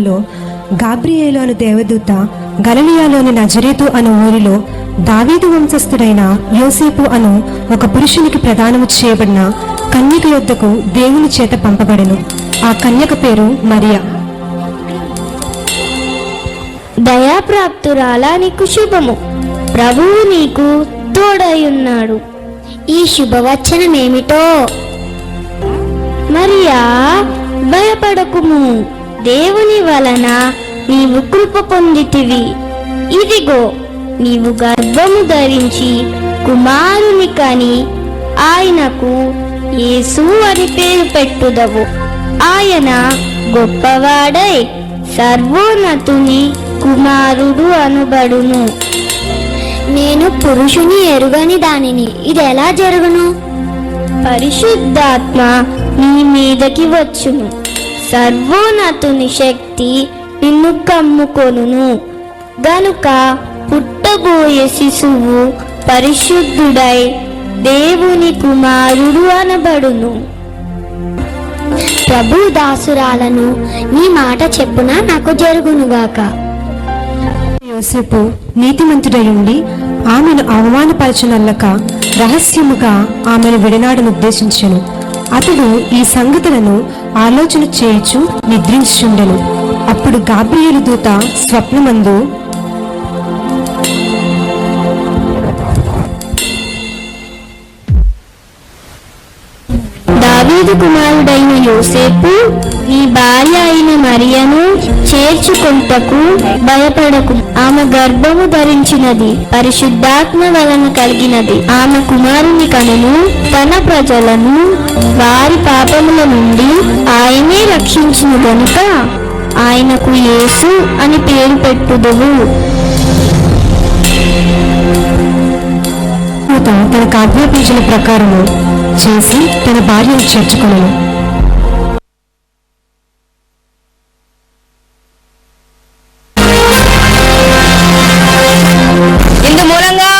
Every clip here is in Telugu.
లో గాబ్రియేలు అను దేవదూత గలలియాలోని నజరేతు అను ఊరిలో దావీదు వంశస్థుడైన యోసేపు అను ఒక పురుషునికి ప్రదానము చేయబడిన కన్యక యొద్దకు దేవుని చేత పంపబడెను. ఆ కన్యక పేరు మరియా. దయాప్రాప్తురాలా నీకు శుభము. ప్రభువు నీకు తోడయున్నాడు ఈ శుభవచనమేమిటో? మరియా భయపడకుము. దేవుని వలన నీవు కృప పొందితివి. ఇదిగో నీవు గర్భము ధరించి కుమారుని కని ఆయనకు యేసు అని పేరు పెట్టుదవు. ఆయన గొప్పవాడై సర్వోన్నతుని కుమారుడు అనుబడును. నేను పురుషుని ఎరుగని దానిని ఇది ఎలా జరుగును? పరిశుద్ధాత్మ నీ మీదకి వచ్చును. సర్వోన్నతుని శక్తి నిన్ను కమ్ముకొనును. గనుక పుట్టబోయే శిశువు పరిశుద్ధుడై దేవుని కుమారుడు అనబడును. ప్రభు దాసురాలను నీ మాట చెప్పున నాకు జరుగునుగాక. యోసేపు నీతిమంతుడై ఉండి ఆమెను అవమానపరచనల్లక రహస్యముగా ఆమెను విడనాడను ఉద్దేశించను అతడు ఈ సంగతులను ఆలోచన చేయుచు నిద్రించుచుండెను. అప్పుడు గాబ్రియేలు దూత స్వప్నమందు కుమారుడైన యోసేపు నీ భార్య అయిన మరియను చేర్చుకుంటకు భయపడకు. ఆమె గర్భము ధరించినది పరిశుద్ధాత్మ వలన కలిగినది. ఆమె కుమారుని కనును తన ప్రజలను వారి పాపముల నుండి ఆయనే రక్షించును గనుక ఆయనకు యేసు అని పేరు పెట్టుదువు. తన తనకు ప్రకారము చేసి తన భార్యను చేర్చుకున్నాను ఇందు మూలంగా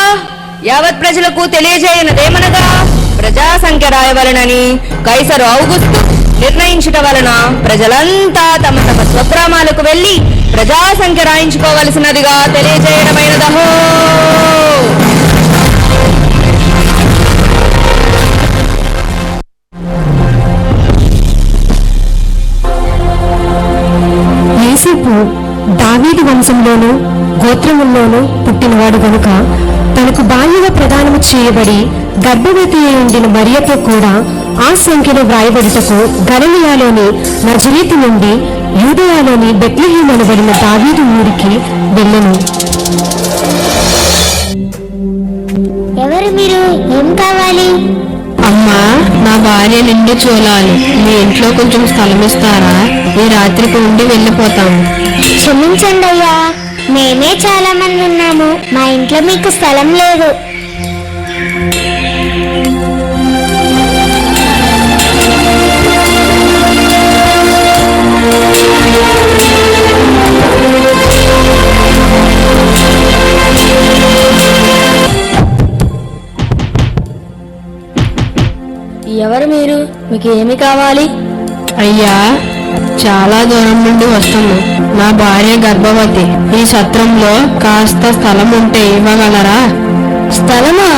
యావత్ ప్రజలకు తెలియజేయనదేమనగా ప్రజా సంఖ్య రాయవలనని కైసరు ఔగుస్తు నిర్ణయించుట వలన ప్రజలంతా తమ తమ స్వగ్రామాలకు వెళ్ళి ప్రజా సంఖ్య రాయించుకోవలసినదిగా తెలియజేయడమైనదహో. వంశంలోను గోత్రముల్లోనూ పుట్టినవాడు గనుక తనకు బాల్యగా ప్రదానము చేయబడి గర్భవతి అయి ఉండిన మరియతో కూడా ఆ సంఖ్యలో వ్రాయబడుటకు గలలియాలోని నజరీతి నుండి యూదయాలోని బెత్లహీం అనబడిన దావీదు ఊరికి వెళ్ళను. ఎవరు మీరు? ఏం కావాలి? భార్య నిండు చూడాలి మీ ఇంట్లో కొంచెం స్థలం ఇస్తారా? ఈ రాత్రికి ఉండి వెళ్ళిపోతాము. క్షమించండి అయ్యా. మేమే చాలా మంది ఉన్నాము. మా ఇంట్లో మీకు స్థలం లేదు. ఎవరు మీరు? మీకు ఏమి కావాలి? అయ్యా చాలా దూరం నుండి వస్తున్నాం. నా భార్య గర్భవతి. ఈ సత్రంలో కాస్త స్థలం ఉంటే ఇవ్వగలరా? స్థలమా?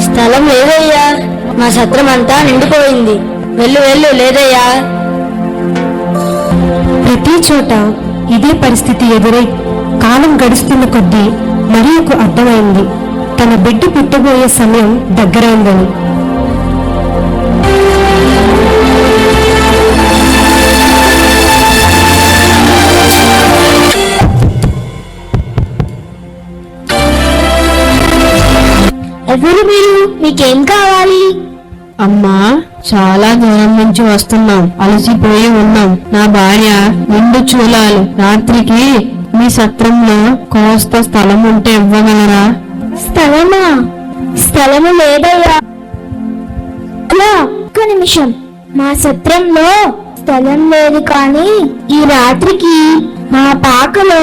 స్థలం లేదయ్యా. మా సత్రం అంతా నిండిపోయింది. వెళ్ళు వెళ్ళు లేదయ్యా. ప్రతి చోట ఇదే పరిస్థితి ఎదురై కాలం గడుస్తున్న కొద్దీ మరియకు అర్థమైంది. తన బిడ్డ పుట్టబోయే సమయం దగ్గరైందని. ఎవరు మీరు? మీకేం కావాలి? అమ్మా చాలా దూరం నుంచి వస్తున్నాం. అలసిపోయి ఉన్నాం. నా భార్య నిండు చూలాలు. రాత్రికి మీ సత్రంలో కోస్త స్థలం ఉంటే ఇవ్వగలరా? స్థలమా? స్థలము లేదయ్యా. ఒక్క నిమిషం. మా సత్రంలో స్థలం లేదు కానీ ఈ రాత్రికి మా పాకలో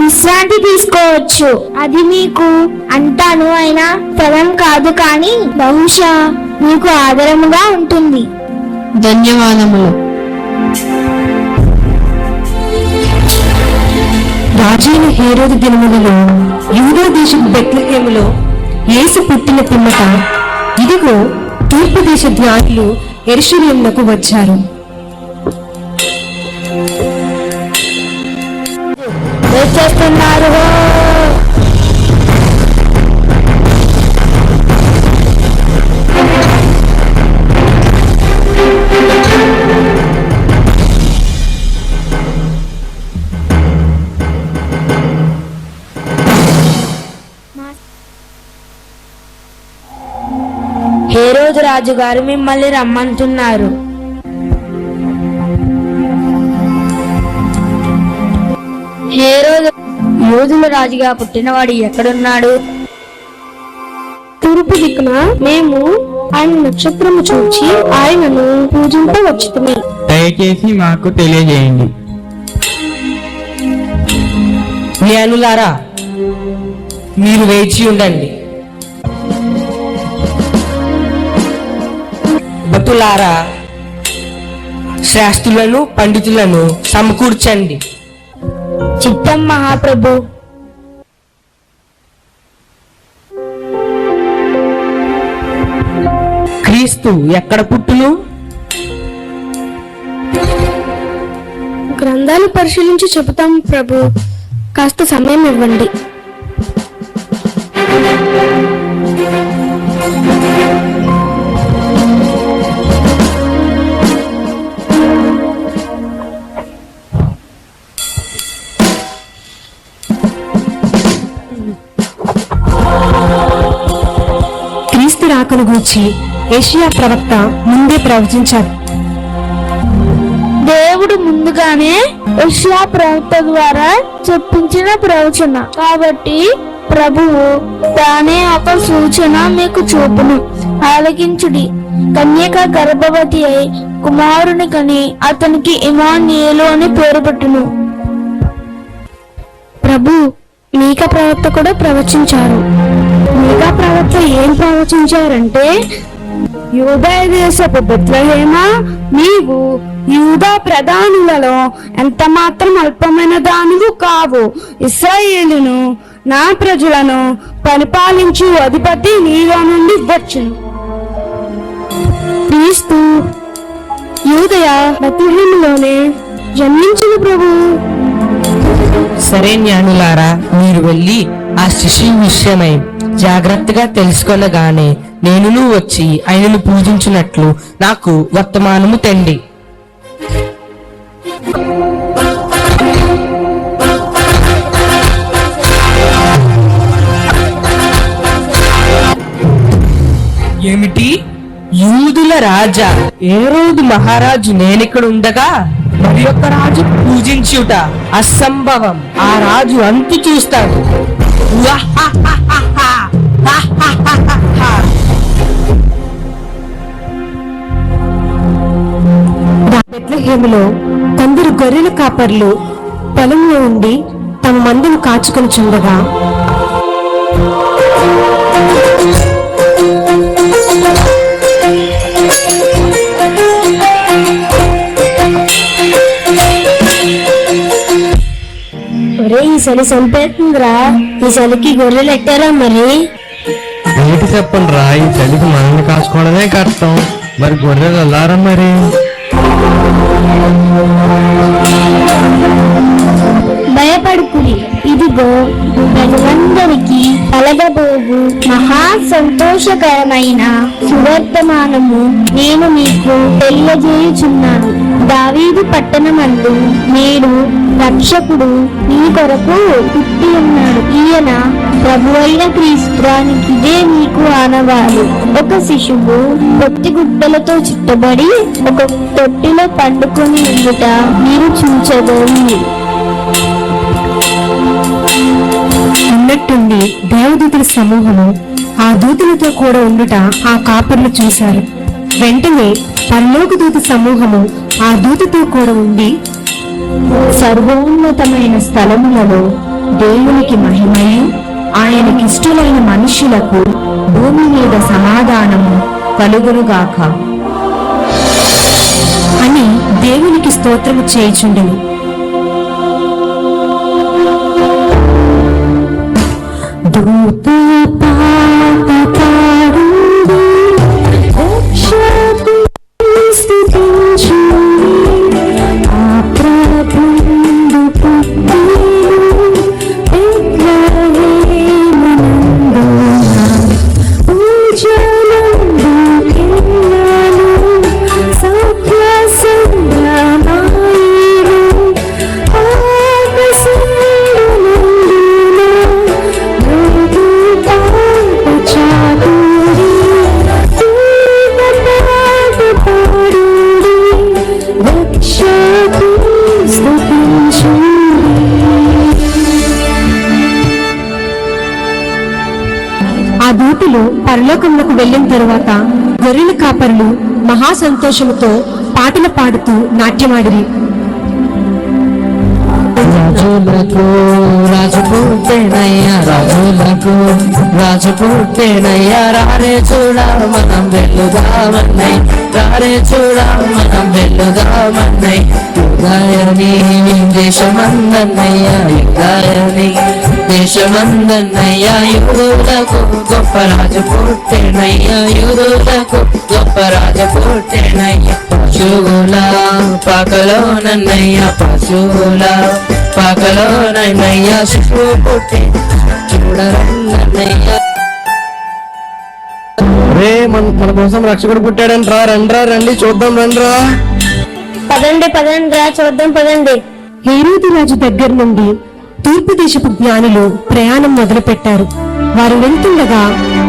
విశ్రాంతి తీసుకోవచ్చు. అది మీకు అంటాను అయినా స్థలం కాదు కానీ బహుశా మీకు ఆదరముగా ఉంటుంది. ధన్యవాదములు. రాజైన హేరోది దినములలో యూదో దేశపు బెత్లహేములో యేసు పుట్టిన పిమ్మట ఇదిగో తూర్పు దేశ జ్ఞానులు ఎరుషలేమునకు వచ్చారు. హేరోదు రాజు గారు మిమ్మల్ని రమ్మంటున్నారు. హేరోదు యోధుల రాజుగా పుట్టినవాడు ఎక్కడున్నాడు? తూర్పు దిక్కున మేము ఆయన నక్షత్రము చూచి ఆయనను పూజింపవచ్చుతుమే. దయచేసి మాకు తెలియజేయండి. జ్ఞానులారా మీరు వేచి ఉండండి. భటులారా శాస్త్రులను పండితులను సమకూర్చండి. చిత్తం మహాప్రభు. క్రీస్తు ఎక్కడ పుట్టును? గ్రంథాలు పరిశీలించి చెబుతాం ప్రభు. కాస్త సమయం ఇవ్వండి. రాకను గూర్చి ఏషియా ప్రవక్త ముందే ప్రవచించారు. దేవుడు ముందుగానే ఏషియా ప్రవక్త ద్వారా చెప్పించిన ప్రవచన. కాబట్టి ప్రభువు తానే ఒక సూచన మీకు చూపును. ఆలకించుడి. కన్యక గర్భవతి అయి కుమారుని కని అతనికి ఇమానియేలు అని పేరు పెట్టును. ప్రభు మీక ప్రవక్త కూడా ప్రవచించారు. మీకా ప్రవక్త ఏం ప్రవచించారంటే యూదయ దేశపు బెత్లహేమ నీవు యూదా ప్రధానులలో ఎంత మాత్రం అల్పమైన దానివు కావు. ఇస్రాయేలును నా ప్రజలను పరిపాలించు అధిపతి నీలో నుండి వచ్చును. క్రీస్తు యూదయ బెత్లహేములోనే జన్మించిన ప్రభు. సరే జ్ఞానులారా మీరు వెళ్ళి ఆ శిష్యు విషయమై జాగ్రత్తగా తెలుసుకొనగానే నేనును వచ్చి ఆయనను పూజించినట్లు నాకు వర్తమానము తెండి. ఏమిటి? యూదుల రాజా. ఏ రోజు మహారాజు నేనిక్కడ ఉండగా మరి యొక్క రాజు పూజించుట అసంభవం. ఆ రాజు అంతు చూస్తాడు. ఉవ్వాహాహాహాహా. కొందరు గొర్రెల కాపర్లు పొలంలో ఉండి తమ మందును కాచుకొని చుండగా చలి చంపేస్తుందిరా. ఈ చలికి గొర్రెలు ఎట్టారా మరి? ఏంటి చెప్పండి రా ఈ చలికి మనల్ని కాసుకోవడమే కష్టం. మరి గొర్రెలు వెళ్ళారా మరి? భయపడుకుని ఇదిగో ప్రజలందరికీ కలగబోగు మహా సంతోషకరమైన సువర్తమానము నేను మీకు తెలియజేయుచున్నాను. దావీదు పట్టణమందు నేడు రక్షకుడు నీ కొరకు పుట్టి ఉన్నాడు. ఈయన ప్రభు అయిన క్రీస్తురానికి ఇదే మీకు ఆనవాలు. ఒక శిశువు పొత్తి గుడ్డలతో చుట్టబడి ఒక తొట్టిలో పండుకొని ఉండుట మీరు చూచబోయి. అన్నట్టుండి దేవదూతుల సమూహము ఆ దూతులతో కూడా ఉండుట ఆ కాపర్లు చూశారు. వెంటనే పరలోక దూత సమూహము ఆ దూతతో కూడా ఉండి సర్వోన్నతమైన స్థలములలో దేవునికి మహిమయు ఆయనకిష్టమైన మనుషులకు భూమి మీద సమాధానము కలుగునుగాక. అని దేవునికి స్తోత్రము చేయుచుండెను. దూత పరలోకములకు వెళ్ళిన తరువాత గొర్రెల కాపర్లు మహాసంతోషముతో పాటలు పాడుతూ నాట్యమాడిరి. రాజులకు రాజు రాజులకు రాజు రారే చూడ మనం వెళ్ళుదామన్నై రారే చూడ మనం వెళ్ళుదామన్నై యుగాయని దేశమందన్నయ్యా యుగాయని దేశమందన్నయ్యా యుదులకు గొప్ప రాజు పుట్టేనయ్యా యుదులకు గొప్ప రాజు పుట్టేనయ్యా పశువుల పాకలో నన్నయ్యా పశువుల పాకలో నన్నయ్యా శిశువు పుట్టి చూడరన్నయ్యా రే మన మన కోసం రక్షకుడు పుట్టాడంట్రా రండ్రా రండి చూద్దాం రండ్రా. పదండి పదండి రా చూద్దాం పదండి. హేరోదు రాజు దగ్గర నుండి తూర్పు దేశపు జ్ఞానులు ప్రయాణం మొదలుపెట్టారు. వారు వెళ్తుండగా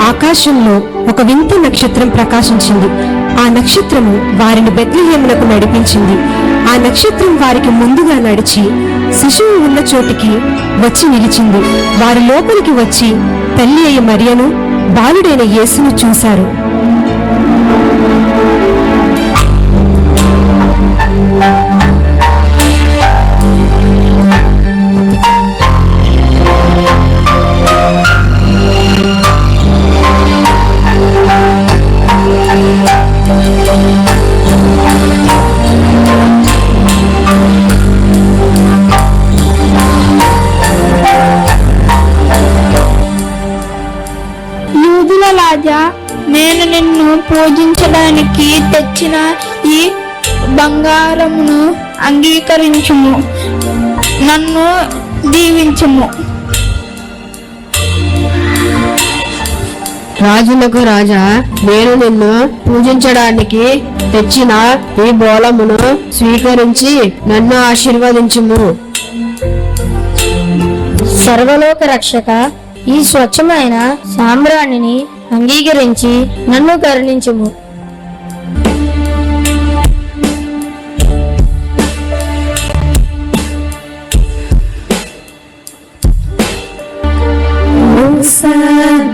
ఆకాశంలో ఒక వింత నక్షత్రం ప్రకాశించింది. ఆ నక్షత్రము వారిని బెత్లహేమునకు నడిపించింది. ఆ నక్షత్రం వారికి ముందుగా నడిచి శిశువు ఉన్న చోటికి వచ్చి నిలిచింది. వారి లోపలికి వచ్చి తల్లి అయ్య మరియను బాలుడైన యేసును చూశారు. పూజించడానికి తెచ్చిన ఈ బంగారమును అంగీకరించుము నన్ను దీవించుము. రాజులకు రాజా నేను నిన్ను పూజించడానికి తెచ్చిన ఈ బోళమును స్వీకరించి నన్ను ఆశీర్వదించుము. సర్వలోక రక్షక ఈ స్వచ్ఛమైన సాంబ్రాణిని అంగీకరించి నన్ను కరుణించుము.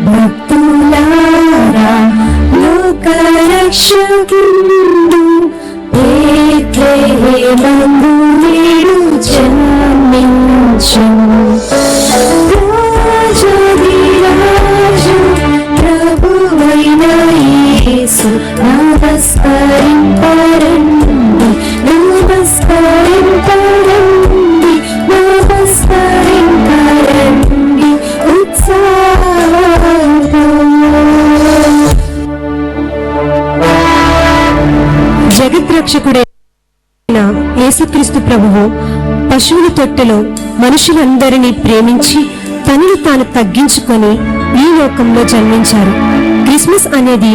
భక్తులారా లోకరక్షకుండు బెత్లెహేమందు నేడు జన్మించు. నమస్కరింపరండి నమస్కరింపరండి నమస్కరింపరండి ఉత్సాహంతో జగద్రక్షకుడైన యేసుక్రీస్తు ప్రభువు పశువుల తొట్టెలో మనుషులందరినీ ప్రేమించి తనను తాను తగ్గించుకొని ఈ లోకంలో జన్మించారు. క్రిస్మస్ అనేది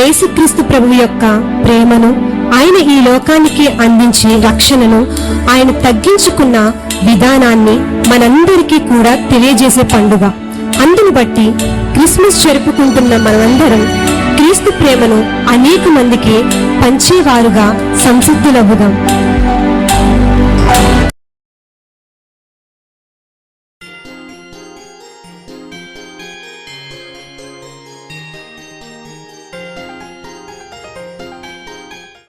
యేసుక్రీస్తు ప్రభువు యొక్క ప్రేమను ఆయన ఈ లోకానికి అందించే రక్షణను ఆయన తగ్గించుకున్న విధానాన్ని మనందరికీ కూడా తెలియజేసే పండుగ. అందును బట్టి క్రిస్మస్ జరుపుకుంటున్న మనమందరం క్రీస్తు ప్రేమను అనేక మందికి పంచేవారుగా సంసిద్ధులవుదాం.